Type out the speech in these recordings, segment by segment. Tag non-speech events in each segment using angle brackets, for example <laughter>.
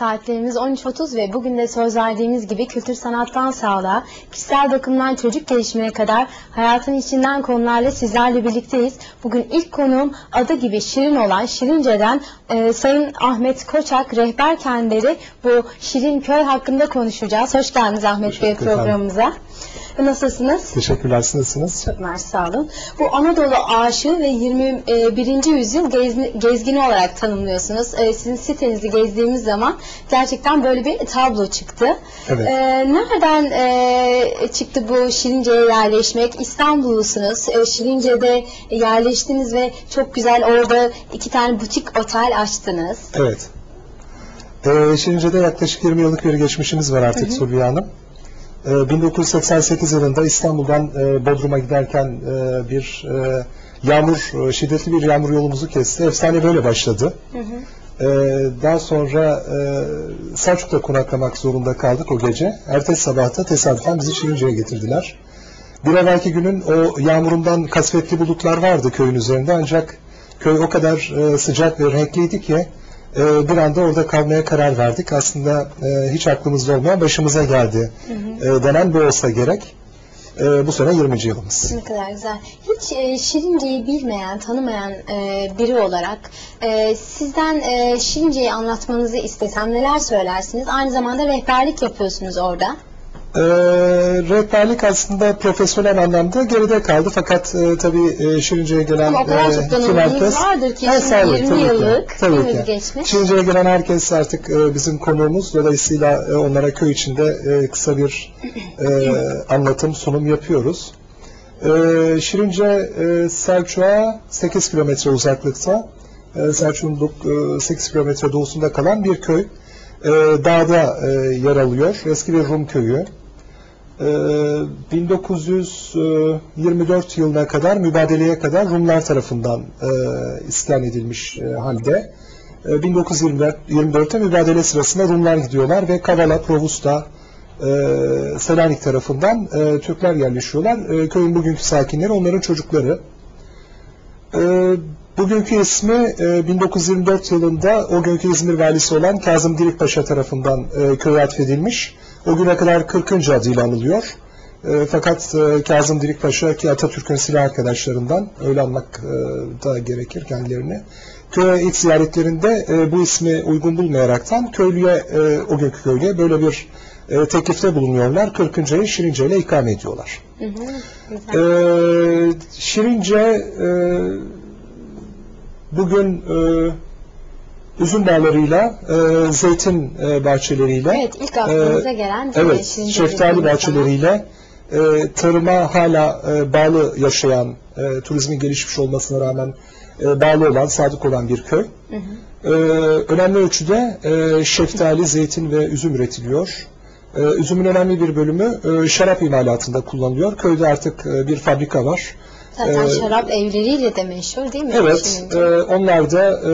Saatlerimiz 13.30 ve bugün de söz verdiğimiz gibi kültür sanattan sağlığa, kişisel bakımdan çocuk gelişimine kadar hayatın içinden konularla sizlerle birlikteyiz. Bugün ilk konuğum adı gibi Şirin olan Şirince'den e, Sayın Ahmet Koçak rehber kendileri bu Şirin Köy hakkında konuşacağız. Hoş geldiniz Ahmet Bey Teşekkür ederim. Nasılsınız? Teşekkürler. Siz nasılsınız? Çok mersi sağ olun. Bu Anadolu aşığı ve 21. yüzyıl gez- gezgini olarak tanımlıyorsunuz. Ee, sizin sitenizi gezdiğimiz zaman gerçekten böyle bir tablo çıktı. Evet. Ee, nereden e, çıktı bu Şirince'ye yerleşmek? İstanbullusunuz. Şirince'de yerleştiniz ve çok güzel orada iki tane butik otel açtınız. Evet. Ee, Şirince'de yaklaşık 20 yıllık bir geçmişimiz var artık Sulviye Hanım. Ee, 1988 yılında İstanbul'dan e, Bodrum'a giderken e, bir e, yağmur, şiddetli bir yağmur yolumuzu kesti. Efsane böyle başladı. Ee, daha sonra Selçuk'ta konaklamak zorunda kaldık o gece. Ertesi sabahta tesadüfen bizi Şirince'ye getirdiler. Bir evvelki günün o yağmurundan kasvetli bulutlar vardı köyün üzerinde ancak köy o kadar sıcak ve renkliydi ki e, bir anda orada kalmaya karar verdik. Aslında e, hiç aklımızda olmayan başımıza geldi e, denen bu olsa gerek. E, bu sene 20. yılımız. Ne kadar güzel. Hiç e, Şirince'yi bilmeyen, tanımayan e, biri olarak e, sizden e, Şirince'yi anlatmanızı istesem neler söylersiniz? Aynı zamanda rehberlik yapıyorsunuz orada. E, rehberlik aslında profesyonel anlamda geride kaldı fakat e, tabii e, Şirince'ye gelen Ama o kadar e, çok herkes- vardır ki şimdi sağ olun, 20 tabii ki, yıllık tabii ki. geçmiş. Şirince'ye gelen herkes artık e, bizim konuğumuz. Dolayısıyla e, onlara köy içinde e, kısa bir e, <clears throat> anlatım, sunum yapıyoruz. E, Şirince e, Selçuk'a 8 kilometre uzaklıkta. E, Selçuk'un dok- e, 8 kilometre doğusunda kalan bir köy. E, dağda e, yer alıyor. Eski bir Rum köyü. E, 1924 yılına kadar, mübadeleye kadar Rumlar tarafından e, iskan edilmiş e, halde. E, 1924'te mübadele sırasında Rumlar gidiyorlar ve Kavala, Provusta, e, Selanik tarafından e, Türkler yerleşiyorlar. E, köyün bugünkü sakinleri onların çocukları. E, bugünkü ismi e, 1924 yılında o günkü İzmir valisi olan Kazım Dirikpaşa tarafından e, köye atfedilmiş. O güne kadar 40. adıyla anılıyor. E, fakat e, Kazım Dirikpaşa ki Atatürk'ün silah arkadaşlarından öyle anmak e, da gerekir kendilerini. Köye ilk ziyaretlerinde e, bu ismi uygun bulmayaraktan köylüye, e, o günkü köylüye böyle bir e, teklifte bulunuyorlar. 40. ayı Şirince ile ikame ediyorlar. Hı hı. Ee, Şirince e, bugün e, üzüm bağlarıyla, e, zeytin e, bahçeleriyle, Evet, ilk e, gelen evet, şeftali dediğimiz bahçeleriyle e, tarıma hala e, bağlı yaşayan, e, turizmin gelişmiş olmasına rağmen e, bağlı olan, sadık olan bir köy. zaman. Hı hı. Ee, önemli ölçüde e, şeftali, zeytin ve üzüm üretiliyor. Ee, üzümün önemli bir bölümü e, şarap imalatında kullanılıyor. Köyde artık e, bir fabrika var. Zaten Ee, şarap evleriyle de meşhur değil mi? Evet, e, onlar da e,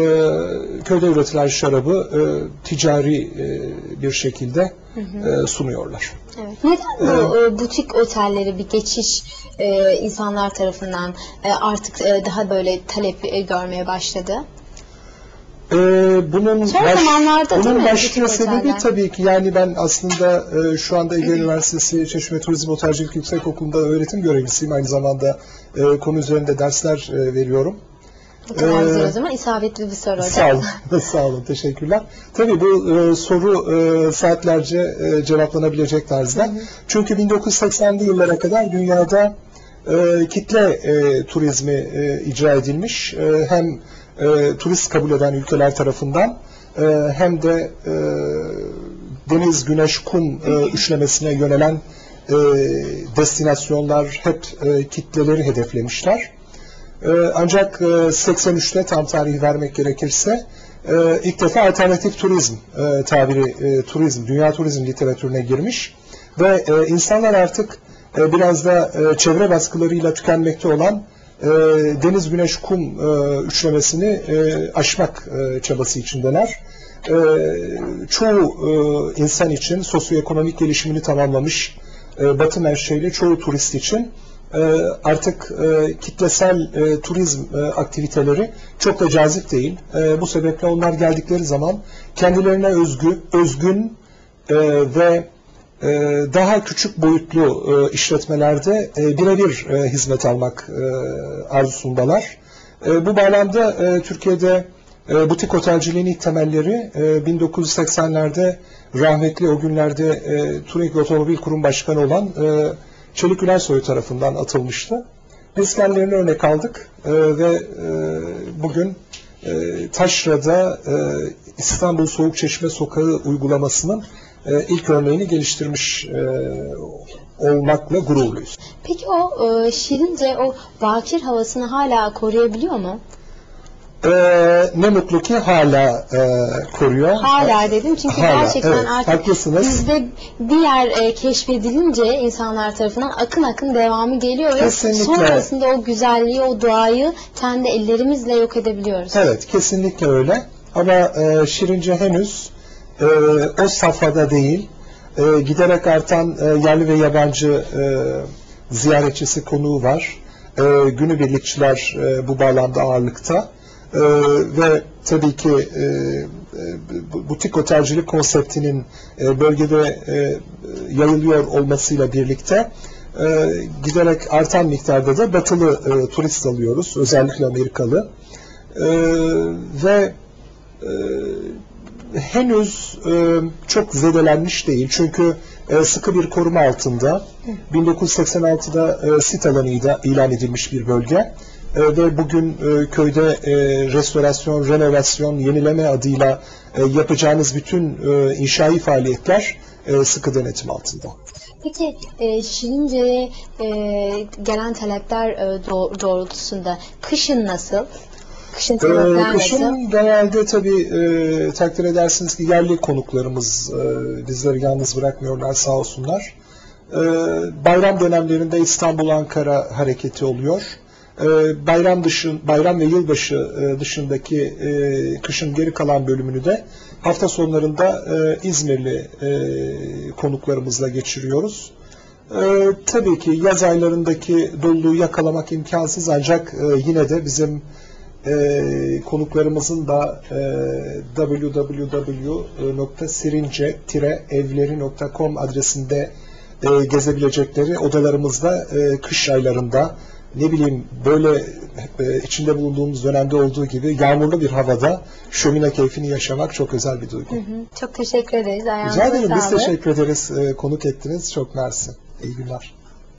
köyde üretilen şarabı e, ticari e, bir şekilde e, sunuyorlar. Evet. Neden bu e, butik otelleri bir geçiş e, insanlar tarafından e, artık e, daha böyle talep e, görmeye başladı? Ee, bunun Son zamanlarda değil bunun başlıca sebebi tabii ki yani ben aslında e, şu anda Ege Üniversitesi Çeşme Turizm Otelcilik Yüksekokulu'nda öğretim görevlisiyim. Aynı zamanda e, konu üzerinde dersler e, veriyorum. Bu kadar Ee, güzel o zaman isabetli bir soru hocam. Sağ olun, <laughs> sağ olun, teşekkürler. Tabii bu e, soru e, saatlerce e, cevaplanabilecek tarzda. Çünkü 1980'li yıllara kadar dünyada e, kitle e, turizmi e, icra edilmiş. E, hem e, turist kabul eden ülkeler tarafından e, hem de e, deniz, güneş, kum e, üçlemesine yönelen e, destinasyonlar hep e, kitleleri hedeflemişler. Ee, ancak e, 83'te tam tarihi vermek gerekirse e, ilk defa alternatif turizm e, tabiri e, turizm, dünya turizm literatürüne girmiş ve e, insanlar artık e, biraz da e, çevre baskılarıyla tükenmekte olan e, deniz, güneş, kum e, üçlemesini e, aşmak e, çabası içindeler. E, çoğu e, insan için sosyoekonomik gelişimini tamamlamış e, Batı menşeli çoğu turist için e, artık e, kitlesel e, turizm e, aktiviteleri çok da cazip değil. E, bu sebeple onlar geldikleri zaman kendilerine özgü, özgün e, ve daha küçük boyutlu e, işletmelerde e, birebir e, hizmet almak arzusundalar. Bu bağlamda Türkiye'de butik otelciliğin ilk temelleri e, 1980'lerde rahmetli o günlerde Turing Otomobil Kurum Başkanı olan Çelik Ülersoy tarafından atılmıştı. Biz kendilerine örnek aldık ve bugün Taşra'da İstanbul Soğuk Çeşme Sokağı uygulamasının e, ilk örneğini geliştirmiş e, olmakla gururluyuz. Peki o e, Şirince o bakir havasını hala koruyabiliyor mu? E, ne mutlu ki hala e, koruyor. Hala dedim çünkü Hala, gerçekten evet, artık haklısınız. bizde bir yer e, keşfedilince insanlar tarafından akın akın devamı geliyor ve Kesinlikle. sonrasında o güzelliği, o doğayı kendi ellerimizle yok edebiliyoruz. Evet, kesinlikle öyle. Ama e, Şirince henüz e, o safhada değil. E, giderek artan e, yerli ve yabancı e, ziyaretçisi konuğu var. E, günübirlikçiler e, bu bağlamda ağırlıkta. E, ve tabii ki e, e, bu- butik otelcilik konseptinin e, bölgede e, yayılıyor olmasıyla birlikte e, giderek artan miktarda da batılı e, turist alıyoruz. Özellikle Amerikalı. Ee, ve e, henüz e, çok zedelenmiş değil. Çünkü e, sıkı bir koruma altında. 1986'da e, sit alanı ilan edilmiş bir bölge. E, ve bugün e, köyde e, restorasyon, renovasyon, yenileme adıyla e, yapacağınız bütün e, inşai faaliyetler e, sıkı denetim altında. Peki e, Şirince'ye e, gelen talepler e, doğ- doğrultusunda kışın nasıl? Kışın Ee, kışın genelde tabii e, takdir edersiniz ki yerli konuklarımız e, bizleri yalnız bırakmıyorlar sağ olsunlar. E, bayram dönemlerinde İstanbul-Ankara hareketi oluyor. E, bayram dışın, bayram ve yılbaşı e, dışındaki e, kışın geri kalan bölümünü de hafta sonlarında e, İzmirli e, konuklarımızla geçiriyoruz. E, tabii ki yaz aylarındaki doluluğu yakalamak imkansız ancak e, yine de bizim e, konuklarımızın da e, www.sirince-evleri.com adresinde e, gezebilecekleri odalarımızda e, kış aylarında ne bileyim böyle e, içinde bulunduğumuz dönemde olduğu gibi yağmurlu bir havada şömine keyfini yaşamak çok özel bir duygu. Hı hı. Çok teşekkür ederiz. Ayağınıza Rica ederim biz teşekkür ederiz e, konuk ettiniz çok mersi. İyi günler.